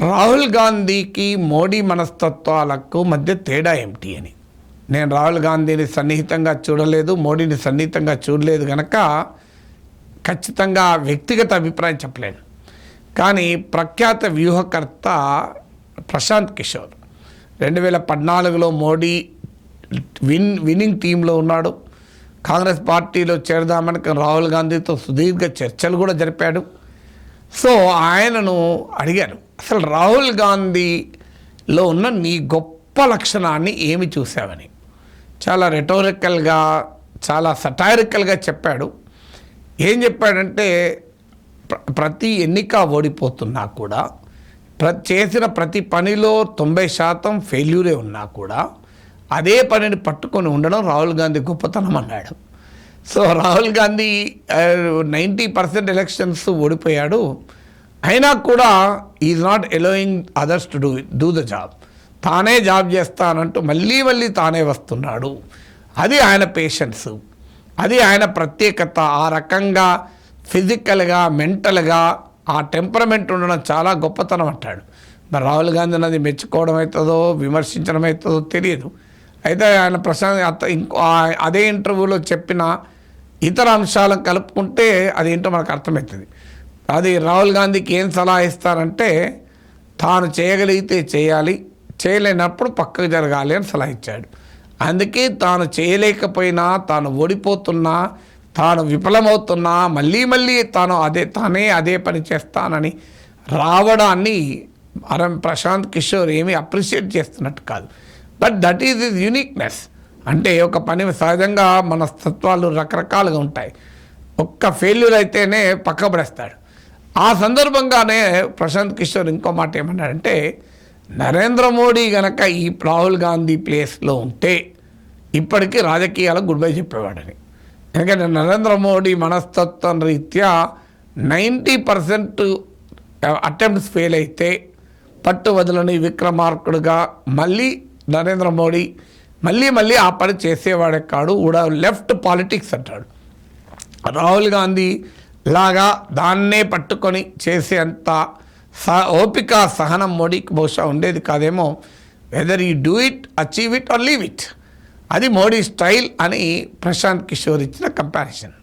రాహుల్ గాంధీకి మోడీ మనస్తత్వాలకు మధ్య తేడా ఏమిటి అని? నేను రాహుల్ గాంధీని సన్నిహితంగా చూడలేదు మోడీని సన్నిహితంగా చూడలేదు కనుక ఖచ్చితంగా వ్యక్తిగత అభిప్రాయం చెప్పలేను. కానీ ప్రఖ్యాత వ్యూహకర్త ప్రశాంత్ కిషోర్ రెండు వేల పద్నాలుగులో మోడీ విన్ విన్నింగ్ టీంలో ఉన్నాడు. కాంగ్రెస్ పార్టీలో చేరదామని రాహుల్ గాంధీతో సుదీర్ఘ చర్చలు కూడా జరిపాడు. సో ఆయనను అడిగారు అసలు రాహుల్ గాంధీలో ఉన్న నీ గొప్ప లక్షణాన్ని ఏమి చూసావని చాలా రెటోరికల్గా చాలా సటారికల్గా చెప్పాడు. ఏం చెప్పాడంటే ప్రతి ఎన్నిక ఓడిపోతున్నా కూడా ప్ర చేసిన ప్రతి పనిలో తొంభై శాతం ఫెయిల్యూరే ఉన్నా కూడా అదే పనిని పట్టుకొని ఉండడం రాహుల్ గాంధీ గొప్పతనం అన్నాడు. So Rahul Gandhi ninety percent elections ఓడిపోయాడు. అయినా కూడా is not allowing others to do do the job తానే జాబ్ చేస్తానంటూ మళ్ళీ మళ్ళీ తానే వస్తున్నాడు. అది ఆయన పేషెన్స్ అది ఆయన ప్రత్యేకత. ఆ రకంగా ఫిజికల్గా మెంటల్గా ఆ టెంపరమెంట్ ఉండడం చాలా గొప్పతనం అంటాడు. మరి రాహుల్ గాంధీ అది మెచ్చుకోవడం అవుతుందో విమర్శించడం అవుతుందో తెలియదు. అయితే ఆయన ప్రశాంత్ ఇంకో అదే ఇంటర్వ్యూలో చెప్పిన ఇతర అంశాలను కలుపుకుంటే అదేంటో మనకు అర్థమవుతుంది. అది రాహుల్ గాంధీకి ఏం సలహా ఇస్తారంటే తాను చేయగలిగితే చేయాలి చేయలేనప్పుడు పక్కకు జరగాలి అని సలహా ఇచ్చాడు. అందుకే తాను చేయలేకపోయినా తాను ఓడిపోతున్నా తాను విఫలమవుతున్నా మళ్ళీ మళ్ళీ తాను అదే తానే అదే పని చేస్తానని రావడాన్ని అరం ప్రశాంత్ కిషోర్ ఏమీ అప్రిషియేట్ చేస్తున్నట్టు కాదు. But that is is uniqueness. అంటే ఒక పని సహజంగా మన తత్వాలు రకరకాలుగా ఉంటాయి. ఒక్క ఫెయిల్యూర్ అయితేనే పక్కబడేస్తాడు. ఆ సందర్భంగానే ప్రశాంత్ కిషోర్ ఇంకో మాట ఏమన్నాడంటే నరేంద్ర మోడీ గనక ఈ రాహుల్ గాంధీ ప్లేస్లో ఉంటే ఇప్పటికీ రాజకీయాలకు గుడ్ బై చెప్పేవాడని. ఎందుకంటే నరేంద్ర మోడీ మనస్తత్వం రీత్యా నైంటీ పర్సెంట్ అటెంప్ట్స్ ఫెయిల్ అయితే పట్టు వదలని విక్రమార్కుడుగా మళ్ళీ నరేంద్ర మోడీ మళ్ళీ మళ్ళీ ఆ పని చేసేవాడే కాడు కూడా లెఫ్ట్ పాలిటిక్స్ అంటాడు. రాహుల్ గాంధీ లాగా దాన్నే పట్టుకొని చేసేంత స ఓపిక సహనం మోడీకి బహుశా ఉండేది కాదేమో. Whether you do it achieve it or leave it అది మోడీ స్టైల్ అని ప్రశాంత్ కిషోర్ ఇచ్చిన కంపారిజన్